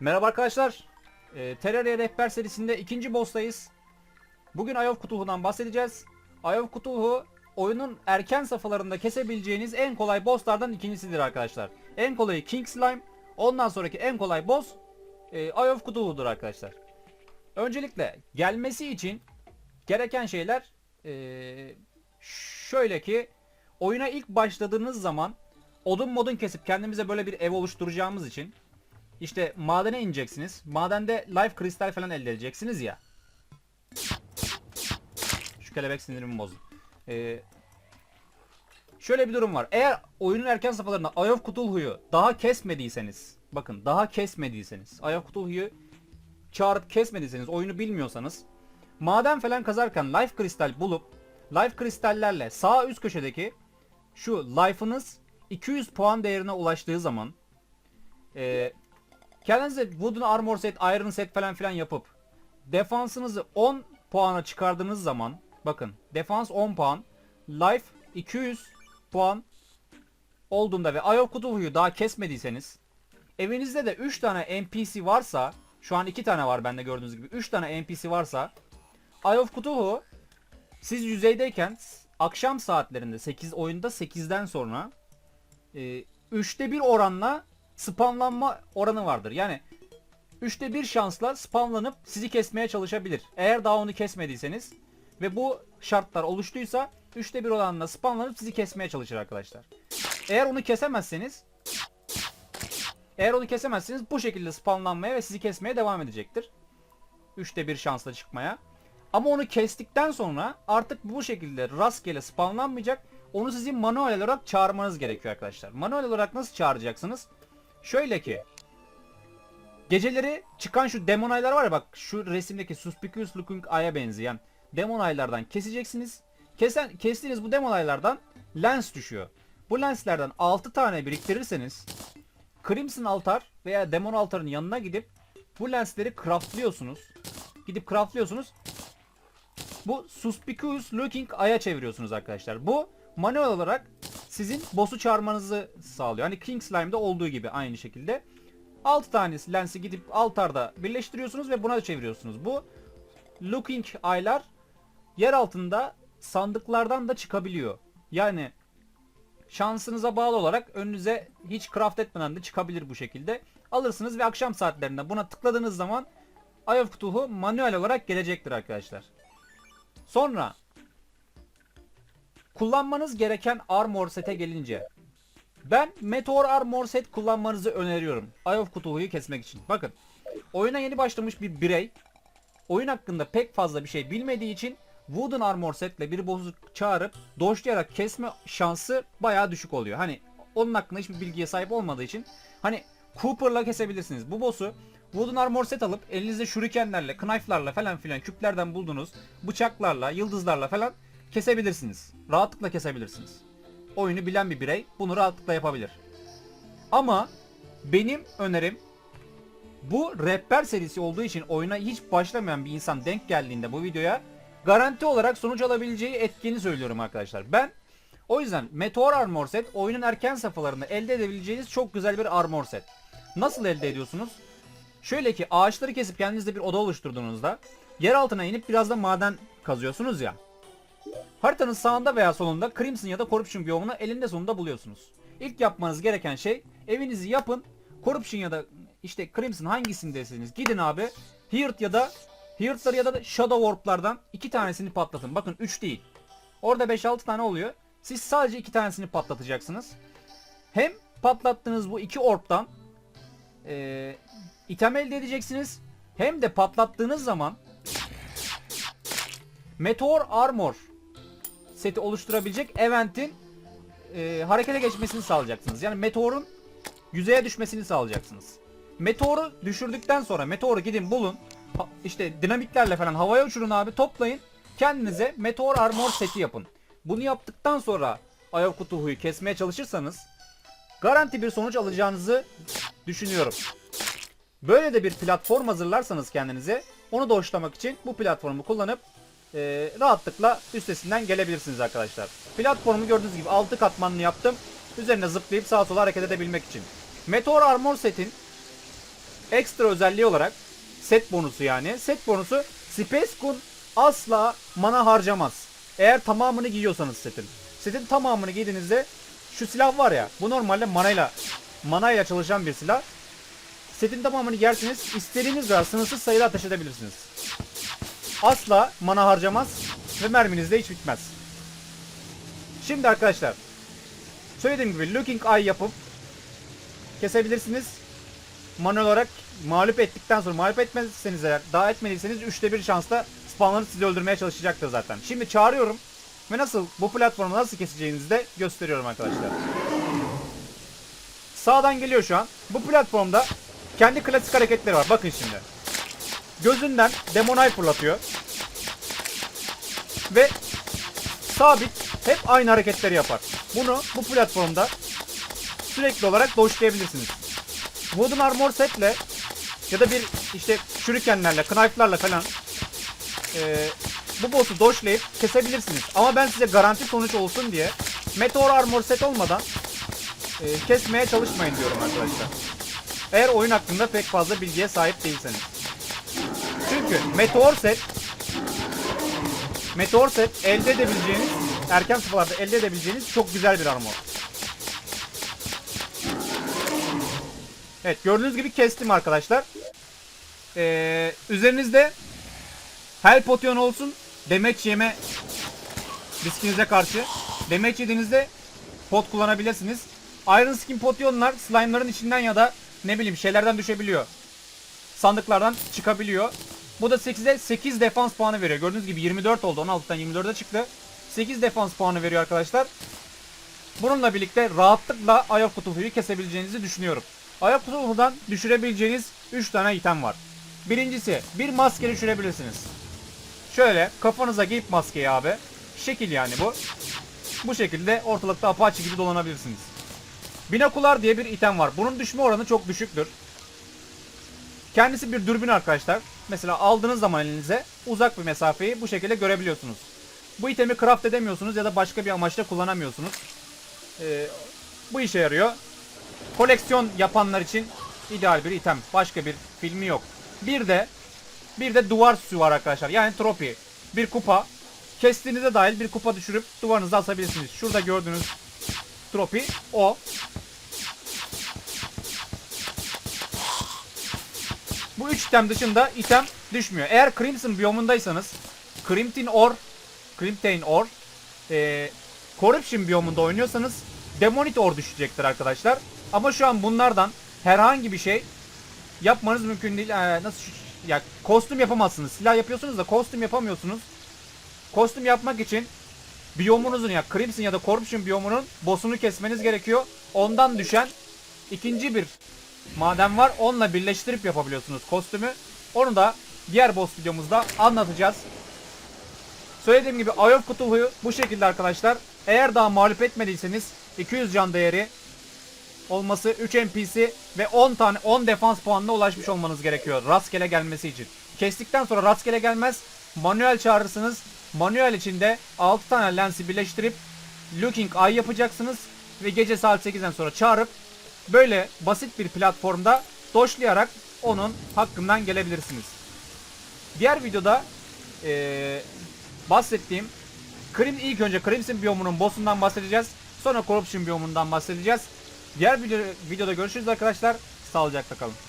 Merhaba arkadaşlar. E, Terraria Rehber serisinde ikinci boss'tayız. Bugün Eye of Cthulhu'dan bahsedeceğiz. Of Cthulhu oyunun erken safhalarında kesebileceğiniz en kolay boss'lardan ikincisidir arkadaşlar. En kolayı King Slime. Ondan sonraki en kolay boss e, Eye of Cthulhu'dur arkadaşlar. Öncelikle gelmesi için gereken şeyler e, şöyle ki oyuna ilk başladığınız zaman odun modun kesip kendimize böyle bir ev oluşturacağımız için işte madene ineceksiniz. Madende life kristal falan elde edeceksiniz ya. Şu kelebek sinirimi bozdu. Ee, şöyle bir durum var. Eğer oyunun erken safhalarında Eye of Cthulhu'yu daha kesmediyseniz, bakın daha kesmediyseniz, Eye of Cthulhu'yu çağırıp kesmediyseniz, oyunu bilmiyorsanız, maden falan kazarken life kristal bulup, life kristallerle sağ üst köşedeki şu life'ınız 200 puan değerine ulaştığı zaman e, kendinize wooden armor set, iron set falan filan yapıp defansınızı 10 puana çıkardığınız zaman bakın defans 10 puan, life 200 puan olduğunda ve Eye of Cthulhu'yu daha kesmediyseniz evinizde de 3 tane NPC varsa şu an 2 tane var bende gördüğünüz gibi 3 tane NPC varsa Eye of Cthulhu siz yüzeydeyken akşam saatlerinde 8 oyunda 8'den sonra e, 3'te 1 oranla spamlanma oranı vardır. Yani 3'te 1 şansla spamlanıp sizi kesmeye çalışabilir. Eğer daha onu kesmediyseniz ve bu şartlar oluştuysa 3'te 1 oranla spamlanıp sizi kesmeye çalışır arkadaşlar. Eğer onu kesemezseniz eğer onu kesemezseniz bu şekilde spamlanmaya ve sizi kesmeye devam edecektir. 3'te 1 şansla çıkmaya. Ama onu kestikten sonra artık bu şekilde rastgele spamlanmayacak. Onu sizin manuel olarak çağırmanız gerekiyor arkadaşlar. Manuel olarak nasıl çağıracaksınız? Şöyle ki geceleri çıkan şu demon aylar var ya bak şu resimdeki suspicious looking aya benzeyen demon aylardan keseceksiniz. Kesen, kestiğiniz bu demon aylardan lens düşüyor. Bu lenslerden 6 tane biriktirirseniz Crimson altar veya demon altarın yanına gidip bu lensleri craftlıyorsunuz. Gidip craftlıyorsunuz. Bu suspicious looking aya çeviriyorsunuz arkadaşlar. Bu manuel olarak sizin boss'u çağırmanızı sağlıyor. Hani King Slime'da olduğu gibi aynı şekilde. 6 tanesi lensi gidip altarda birleştiriyorsunuz ve buna çeviriyorsunuz. Bu looking aylar yer altında sandıklardan da çıkabiliyor. Yani şansınıza bağlı olarak önünüze hiç craft etmeden de çıkabilir bu şekilde. Alırsınız ve akşam saatlerinde buna tıkladığınız zaman Eye of Cthulhu manuel olarak gelecektir arkadaşlar. Sonra kullanmanız gereken armor sete gelince ben Meteor Armor set kullanmanızı öneriyorum. Eye of Cthulhu'yu kesmek için. Bakın oyuna yeni başlamış bir birey oyun hakkında pek fazla bir şey bilmediği için Wooden Armor setle bir boss'u çağırıp dojlayarak kesme şansı bayağı düşük oluyor. Hani onun hakkında hiçbir bilgiye sahip olmadığı için hani Cooper'la kesebilirsiniz. Bu boss'u Wooden Armor set alıp elinizde shurikenlerle, knife'larla falan filan küplerden bulduğunuz bıçaklarla, yıldızlarla falan kesebilirsiniz. Rahatlıkla kesebilirsiniz. Oyunu bilen bir birey bunu rahatlıkla yapabilir. Ama benim önerim bu rehber serisi olduğu için oyuna hiç başlamayan bir insan denk geldiğinde bu videoya garanti olarak sonuç alabileceği etkini söylüyorum arkadaşlar. Ben o yüzden Meteor Armor Set oyunun erken safhalarında elde edebileceğiniz çok güzel bir armor set. Nasıl elde ediyorsunuz? Şöyle ki ağaçları kesip kendinizde bir oda oluşturduğunuzda yer altına inip biraz da maden kazıyorsunuz ya. Haritanın sağında veya solunda Crimson ya da Corruption biyomunu elinde sonunda buluyorsunuz. İlk yapmanız gereken şey evinizi yapın. Corruption ya da işte Crimson hangisindesiniz gidin abi. Heart ya da Heart'ları ya da Shadow Warp'lardan iki tanesini patlatın. Bakın 3 değil. Orada 5-6 tane oluyor. Siz sadece iki tanesini patlatacaksınız. Hem patlattığınız bu iki orb'tan e, item elde edeceksiniz. Hem de patlattığınız zaman Meteor Armor seti oluşturabilecek eventin e, harekete geçmesini sağlayacaksınız. Yani meteorun yüzeye düşmesini sağlayacaksınız. Meteoru düşürdükten sonra meteoru gidin bulun. İşte dinamitlerle falan havaya uçurun abi toplayın. Kendinize meteor armor seti yapın. Bunu yaptıktan sonra Cthulhu'yu kesmeye çalışırsanız garanti bir sonuç alacağınızı düşünüyorum. Böyle de bir platform hazırlarsanız kendinize onu doşlamak için bu platformu kullanıp e, rahatlıkla üstesinden gelebilirsiniz arkadaşlar. Platformu gördüğünüz gibi 6 katmanlı yaptım. Üzerine zıplayıp sağa sola hareket edebilmek için. Meteor Armor setin ekstra özelliği olarak set bonusu yani. Set bonusu Space Gun asla mana harcamaz. Eğer tamamını giyiyorsanız setin. Setin tamamını giydiğinizde şu silah var ya bu normalde manayla manayla çalışan bir silah. Setin tamamını giyerseniz istediğiniz kadar sınırsız sayıda ateş edebilirsiniz. Asla mana harcamaz ve merminiz de hiç bitmez. Şimdi arkadaşlar söylediğim gibi looking eye yapıp kesebilirsiniz. Manuel olarak mağlup ettikten sonra mağlup etmezseniz eğer daha etmediyseniz 3'te 1 şansla spawnları sizi öldürmeye çalışacaktır zaten. Şimdi çağırıyorum ve nasıl bu platformu nasıl keseceğinizi de gösteriyorum arkadaşlar. Sağdan geliyor şu an. Bu platformda kendi klasik hareketleri var. Bakın şimdi. Gözünden Demon Eye fırlatıyor. Ve sabit hep aynı hareketleri yapar. Bunu bu platformda sürekli olarak doşlayabilirsiniz. Wooden Armor setle ya da bir işte shurikenlerle, knife'larla falan e, bu boss'u doşlayıp kesebilirsiniz. Ama ben size garanti sonuç olsun diye Meteor Armor set olmadan e, kesmeye çalışmayın diyorum arkadaşlar. Eğer oyun hakkında pek fazla bilgiye sahip değilseniz. Çünkü Meteor set Meteor set elde edebileceğiniz erken sıfalarda elde edebileceğiniz çok güzel bir armor. Evet gördüğünüz gibi kestim arkadaşlar. Ee, üzerinizde Hell Potion olsun damage yeme riskinize karşı. Damage yediğinizde pot kullanabilirsiniz. Iron Skin Potion'lar slime'ların içinden ya da ne bileyim şeylerden düşebiliyor. Sandıklardan çıkabiliyor. Bu da 8'e 8 defans puanı veriyor. Gördüğünüz gibi 24 oldu. 16'dan 24'e çıktı. 8 defans puanı veriyor arkadaşlar. Bununla birlikte rahatlıkla ayak kutufuyu kesebileceğinizi düşünüyorum. Ayak kutufudan düşürebileceğiniz 3 tane item var. Birincisi bir maske düşürebilirsiniz. Şöyle kafanıza giyip maskeyi abi. Şekil yani bu. Bu şekilde ortalıkta apaçi gibi dolanabilirsiniz. Binokular diye bir item var. Bunun düşme oranı çok düşüktür. Kendisi bir dürbün arkadaşlar. Mesela aldığınız zaman elinize uzak bir mesafeyi bu şekilde görebiliyorsunuz. Bu itemi craft edemiyorsunuz ya da başka bir amaçla kullanamıyorsunuz. Ee, bu işe yarıyor. Koleksiyon yapanlar için ideal bir item. Başka bir filmi yok. Bir de bir de duvar süsü var arkadaşlar. Yani trofi. Bir kupa. Kestiğinize dahil bir kupa düşürüp duvarınıza asabilirsiniz. Şurada gördüğünüz trofi o. Bu üç item dışında item düşmüyor. Eğer Crimson biyomundaysanız Crimtin Or Crimtain Or e, Corruption biyomunda oynuyorsanız Demonite Or düşecektir arkadaşlar. Ama şu an bunlardan herhangi bir şey yapmanız mümkün değil. Ee, nasıl ya kostüm yapamazsınız. Silah yapıyorsunuz da kostüm yapamıyorsunuz. Kostüm yapmak için biyomunuzun ya Crimson ya da Corruption biyomunun boss'unu kesmeniz gerekiyor. Ondan düşen ikinci bir maden var. Onunla birleştirip yapabiliyorsunuz kostümü. Onu da diğer boss videomuzda anlatacağız. Söylediğim gibi Eye of Cthulhu'yu bu şekilde arkadaşlar. Eğer daha mağlup etmediyseniz 200 can değeri olması 3 NPC ve 10 tane 10 defans puanına ulaşmış olmanız gerekiyor rastgele gelmesi için. Kestikten sonra rastgele gelmez. Manuel çağırırsınız. Manuel içinde 6 tane lensi birleştirip Looking Eye yapacaksınız ve gece saat 8'den sonra çağırıp böyle basit bir platformda doşlayarak onun hakkından gelebilirsiniz. Diğer videoda eee, bahsettiğim Krim ilk önce Crimson biyomunun boss'undan bahsedeceğiz. Sonra Corruption biyomundan bahsedeceğiz. Diğer video, videoda görüşürüz arkadaşlar. Sağlıcakla kalın.